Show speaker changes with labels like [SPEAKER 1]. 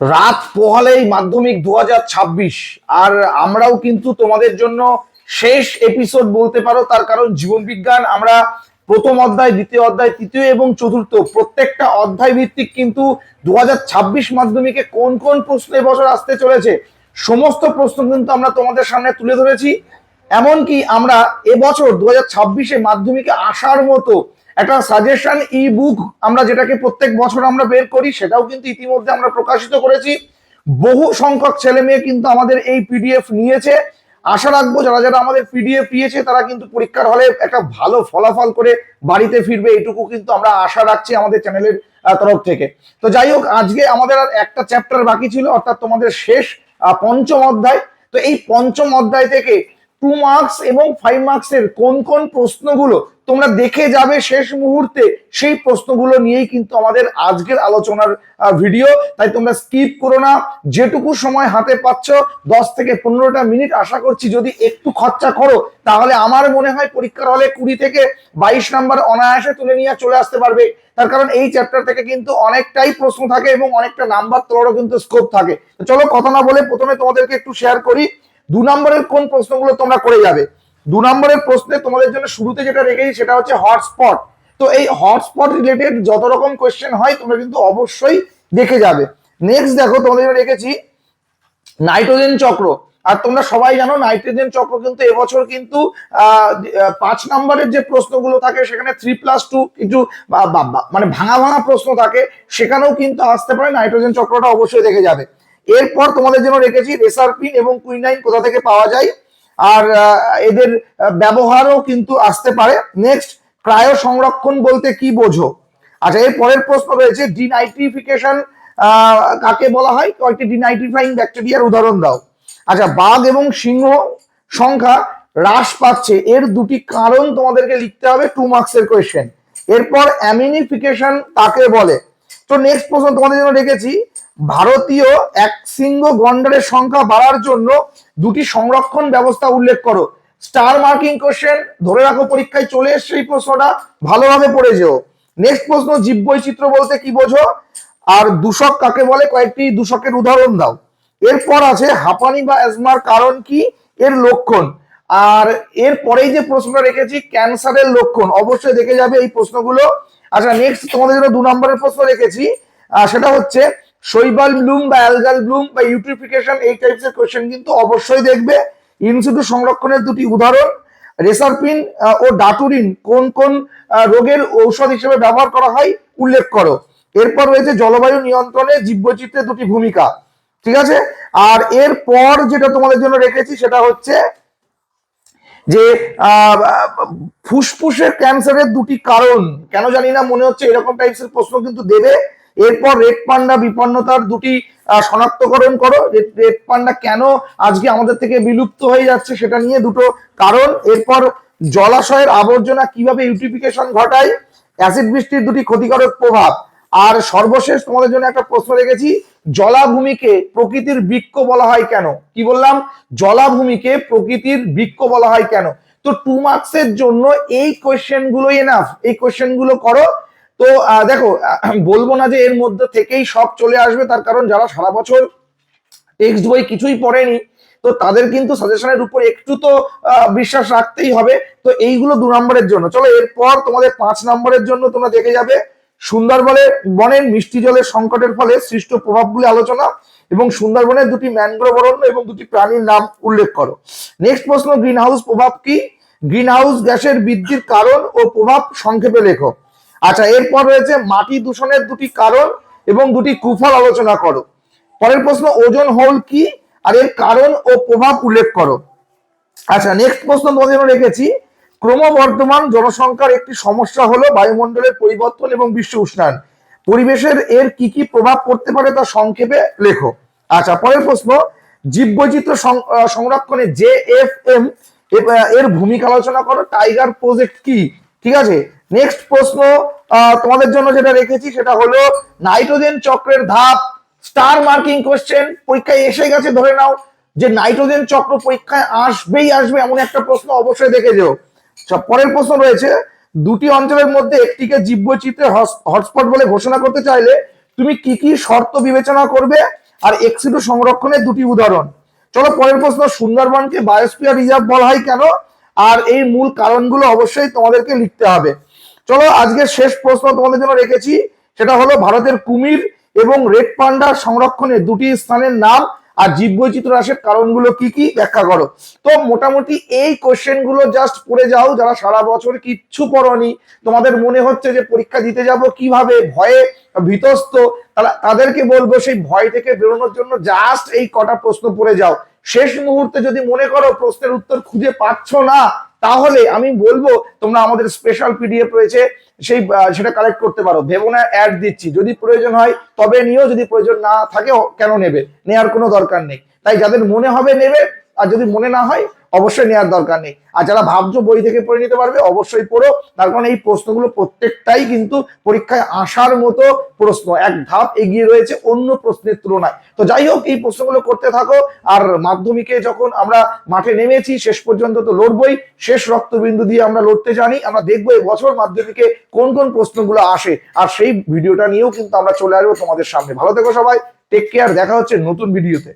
[SPEAKER 1] রাত পোহালেই মাধ্যমিক দু হাজার ছাব্বিশ। আর আমরাও কিন্তু তোমাদের জন্য শেষ এপিসোড বলতে পারো, তার কারণ জীবন বিজ্ঞান, আমরা প্রথম অধ্যায়, দ্বিতীয় অধ্যায়, তৃতীয় এবং চতুর্থ, প্রত্যেকটা অধ্যায় ভিত্তিক কিন্তু দু হাজার ছাব্বিশ মাধ্যমিকে কোন কোন প্রশ্ন এবছর আসতে চলেছে, সমস্ত প্রশ্ন কিন্তু আমরা তোমাদের সামনে তুলে ধরেছি। এমনকি আমরা এবছর দু হাজার ছাব্বিশে মাধ্যমিকে আসার মতো একটা সাজেশন ই বুক আমরা যেটাকে প্রত্যেক বছর আমরা বের করি, সেটাও কিন্তু ইতিমধ্যে আমরা প্রকাশিত করেছি। বহু সংখ্যক ছেলে মেয়ে কিন্তু আমাদের এই পিডিএফ নিয়েছে। আশা রাখব যারা যারা আমাদের পিডিএফ নিয়েছে তারা কিন্তু পরীক্ষার হলে একটা ভালো ফলাফল করে বাড়িতে ফিরবে এটুকু কিন্তু আমরা আশা রাখছি আমাদের চ্যানেলের তরফ থেকে। তো যাই হোক, আজকে আমাদের আর একটা চ্যাপ্টার বাকি ছিল, অর্থাৎ তোমাদের শেষ পঞ্চম অধ্যায়। তো এই পঞ্চম অধ্যায় থেকে টু মার্কস এবং ফাইভ মার্কসের কোন কোন প্রশ্নগুলো তোমরা দেখে যাবে শেষ মুহূর্তে, সেই প্রশ্নগুলো নিয়েই কিন্তু আমাদের আজকের আলোচনার ভিডিও তাই তোমরা স্কিপ করো না। যেটুকু সময় হাতে পাচ্ছ, দশ থেকে পনেরোটা মিনিট আশা করছি যদি একটু খরচা করো, তাহলে আমার মনে হয় পরীক্ষার হলে কুড়ি থেকে বাইশ নাম্বার অনায়াসে তুলে নিয়ে চলে আসতে পারবে। তার কারণ এই চ্যাপ্টার থেকে কিন্তু অনেকটাই প্রশ্ন থাকে এবং অনেকটা নাম্বার তোলারও কিন্তু স্কোপ থাকে। চলো কথা না বলে প্রথমে তোমাদেরকে একটু শেয়ার করি। দু নম্বরের কোন প্রশ্নগুলো তোমরা করে যাবে। দু নম্বরের প্রশ্নে তোমাদের জন্য শুরুতে যেটা রেখেছি সেটা হচ্ছে হটস্পট তো এই হটস্পট রিলেটেড যত রকম কোয়েশ্চেন হয়, তোমরা কিন্তু অবশ্যই দেখে যাবে। নেক্সট দেখো, তোমাদের রেখেছি নাইট্রোজেন চক্র। আর তোমরা সবাই জানো নাইট্রোজেন চক্র কিন্তু এবছর কিন্তু পাঁচ নম্বরের যে প্রশ্নগুলো থাকে, সেখানে থ্রি প্লাস টু কিছু মানে ভাঙা ভাঙা প্রশ্ন থাকে, সেখানেও কিন্তু আসতে পারে। নাইট্রোজেন চক্রটা অবশ্যই দেখে যাবে। এরপর তোমাদের জন্য রেখেছি রেসারপিন এবং কুইনাইন কোথা থেকে পাওয়া যায়। আর এদের ব্যবহারও কিন্তু আসতে পারে। নেক্সট ক্রায়ো সংরক্ষণ বলতে কি বোঝো? আচ্ছা এর পরের প্রশ্ন রয়েছে ডিনাইট্রিফিকেশন কাকে বলা হয়? কয়েকটি ডিনাইট্রিফাইং ব্যাকটেরিয়ার উদাহরণ দাও। আচ্ছা বাঘ এবং সিংহ সংখ্যা হ্রাস পাচ্ছে। এর দুটি কারণ তোমাদেরকে লিখতে হবে টু মার্কসের কোয়েশ্চেন এরপর অ্যামিনিফিকেশন কাকে বলে? তো নেক্সট প্রশ্ন তোমাদের জন্য রেখেছি ভারতীয় এক সিংহ গন্ডারের সংখ্যা বাড়ার জন্য দুটি সংরক্ষণ ব্যবস্থা উল্লেখ করো। স্টার মার্কিং কোশ্চেন ধরে রাখো পরীক্ষায় চলে এসছে এই প্রশ্নটা, ভালোভাবে পড়ে যেও। নেক্সট প্রশ্ন জীব জীববৈচিত্র্য বলতে কি বোঝো? আর দূষক কাকে বলে? কয়েকটি দূষকের উদাহরণ দাও। এরপর আছে হাঁপানি বা অ্যাজমার কারণ কি? এর লক্ষণ। আর এর পরেই যে প্রশ্নটা রেখেছি, ক্যান্সারের লক্ষণ। অবশ্যই দেখে যাবে এই প্রশ্নগুলো। আচ্ছা নেক্সট তোমাদের জন্য দু নম্বরের প্রশ্ন রেখেছি। সেটা হচ্ছে শৈবাল ব্লুম বা অ্যালগাল ব্লুম বা ইউট্রিফিকেশন এই টাইপসের কোয়েশ্চেন কিন্তু অবশ্যই দেখবে। ইনসিটু সংরক্ষণের দুটি উদাহরণ, রেসারপিন ও ডাটুরিন কোন কোন রোগের ঔষধ হিসেবে ব্যবহার করা হয় উল্লেখ করো। এরপর রয়েছে জলবায়ু নিয়ন্ত্রণে জীববৈচিত্র্যের দুটি ভূমিকা, ঠিক আছে? আর এরপর যেটা তোমাদের জন্য রেখেছি সেটা হচ্ছে যে ফুসফুসের ক্যান্সারের দুটি কারণ। কেন জানি না, মনে হচ্ছে এরকম টাইপসের প্রশ্ন কিন্তু দেবে। এরপর রেড পান্ডা বিপন্নতার দুটি শনাক্তকরণ করো। রেড পান্ডা কেন আজকে আমাদের থেকে বিলুপ্ত হয়ে যাচ্ছে সেটা নিয়ে দুটো কারণ। এরপর জলাশয়ের আবর্জনা কীভাবে ইউটিফিকেশন ঘটায়? অ্যাসিড বৃষ্টির দুটি ক্ষতিকারক প্রভাব। আর সর্বশেষ তোমাদের জন্য একটা প্রশ্ন রেখেছি, জলাভূমিকে প্রকৃতির বৃক্ষ বলা হয় কেন? কি বললাম? জলাভূমিকে প্রকৃতির বৃক্ষ বলা হয় কেন? তো টু মার্কসের জন্য এই কোয়েশ্চেনগুলো এনাফ এই কোয়েশ্চেনগুলো করো। তো দেখো বলব না যে এর মধ্যে থেকেই সব চলে আসবে, তার কারণ যারা সারা বছর টেক্সট বই কিছুই পড়েনি, তো তাদের কিন্তু সাজেশনের উপর একটু তো বিশ্বাস রাখতেই হবে। তো এইগুলো দু নম্বরের জন্য। চলো, এরপর তোমাদের পাঁচ নম্বরের জন্য তোমরা দেখে যাবে সুন্দরবনের বনের মিষ্টি জলের সংকটের ফলে সৃষ্ট প্রভাবগুলি আলোচনা এবং সুন্দরবনের দুটি ম্যানগ্রোভ অরণ্য এবং দুটি প্রাণীর নাম উল্লেখ করো। নেক্সট প্রশ্ন গ্রিন হাউস প্রভাব কি? গ্রিন হাউস গ্যাসের বৃদ্ধির কারণ ও প্রভাব সংক্ষেপে লেখো। আচ্ছা এরপর রয়েছে মাটি দূষণের দুটি কারণ এবং দুটি কুফল আলোচনা করো। পরের প্রশ্ন, ওজন হোল কি? আর এর কারণ ও প্রভাব উল্লেখ করো। আচ্ছা নেক্সট প্রশ্ন তোমাদের রেখেছি। ক্রমবর্ধমান জনসংখ্যার একটি সমস্যা হলো বায়ুমণ্ডলের পরিবর্তন এবং বিশ্ব উষ্ণায়ন। পরিবেশের এর কি কি প্রভাব পড়তে পারে তা সংক্ষেপে লেখো। আচ্ছা পরের প্রশ্ন, জীববৈচিত্র্য সং- সংরক্ষণে জে এফ এম এর ভূমিকা আলোচনা করো। টাইগার প্রজেক্ট কি? ঠিক আছে? নেক্সট প্রশ্ন তোমাদের জন্য যেটা রেখেছি সেটা হলো, নাইট্রোজেন চক্রের ধাপ স্টার মার্কিং কোশ্চেন পরীক্ষায় এসে গেছে, ধরে নাও যে নাইট্রোজেন চক্র পরীক্ষায় আসবেই আসবে এমন একটা প্রশ্ন অবশ্যই দেখে যেও। পরের প্রশ্ন রয়েছে, দুটি অঞ্চলের মধ্যে একটিকে জীববৈচিত্র্যের হটস্পট বলে ঘোষণা করতে চাইলে তুমি কি কি শর্ত বিবেচনা করবে আর এক্সিডো সংরক্ষণের দুটি উদাহরণ। চলো পরের প্রশ্ন, সুন্দরবনকে বায়োস্ফিয়ার রিজার্ভ বলা হয় কেন? আর এই মূল কারণগুলো অবশ্যই তোমাদেরকে লিখতে হবে। চলো আজকে শেষ প্রশ্ন তোমাদের জন্য রেখেছি। সেটা হলো, ভারতের কুমির এবং রেড পান্ডা সংরক্ষণে দুটি স্থানের নাম আর জীব জীববৈচিত্র্য হ্রাসের কারণগুলো কি কি ব্যাখ্যা করো। তো মোটামুটি এই কোশ্চেনগুলো জাস্ট পড়ে যাও, যারা সারা বছর কিচ্ছু পড়নি, তোমাদের মনে হচ্ছে যে পরীক্ষা দিতে যাব কীভাবে, ভয়ে ভীতস্ত তারা তাদেরকে বলব সেই ভয় থেকে বেরোনোর জন্য জাস্ট এই কটা প্রশ্ন পড়ে যাও। শেষ মুহূর্তে যদি মনে করো প্রশ্নের উত্তর খুঁজে পাচ্ছ না তাহলে আমি বলব, তোমরা আমাদের স্পেশাল পিডিএফ রয়েছে, সেই সেটা কালেক্ট করতে পারো। ভেবো না অ্যাড দিচ্ছি। যদি প্রয়োজন হয়, তবে নিয়েও যদি প্রয়োজন না থাকে কেন নেবে? নেওয়ার কোনো দরকার নেই। তাই যাদের মনে হবে নেবে, আর যদি মনে না হয় অবশ্যই নেওয়ার দরকার নেই। আর যারা ভাবছ বই থেকে পড়ে নিতে পারবে, অবশ্যই পড়ো। তার কারণ এই প্রশ্নগুলো প্রত্যেকটাই কিন্তু পরীক্ষায় আসার মতো প্রশ্ন। এক ধাপ এগিয়ে রয়েছে, অন্য প্রশ্নের তুলনায়। তো যাই হোক, এই প্রশ্নগুলো করতে থাকো। আর মাধ্যমিকে যখন আমরা মাঠে নেমেছি, শেষ পর্যন্ত তো লড়বই। শেষ রক্তবিন্দু দিয়ে আমরা লড়তে জানি। আমরা দেখব এবছর মাধ্যমিকে কোন কোন প্রশ্নগুলো আসে। আর সেই ভিডিওটা নিয়েও কিন্তু আমরা চলে আসব তোমাদের সামনে। ভালো থেকো সবাই। টেক কেয়ার দেখা হচ্ছে নতুন ভিডিওতে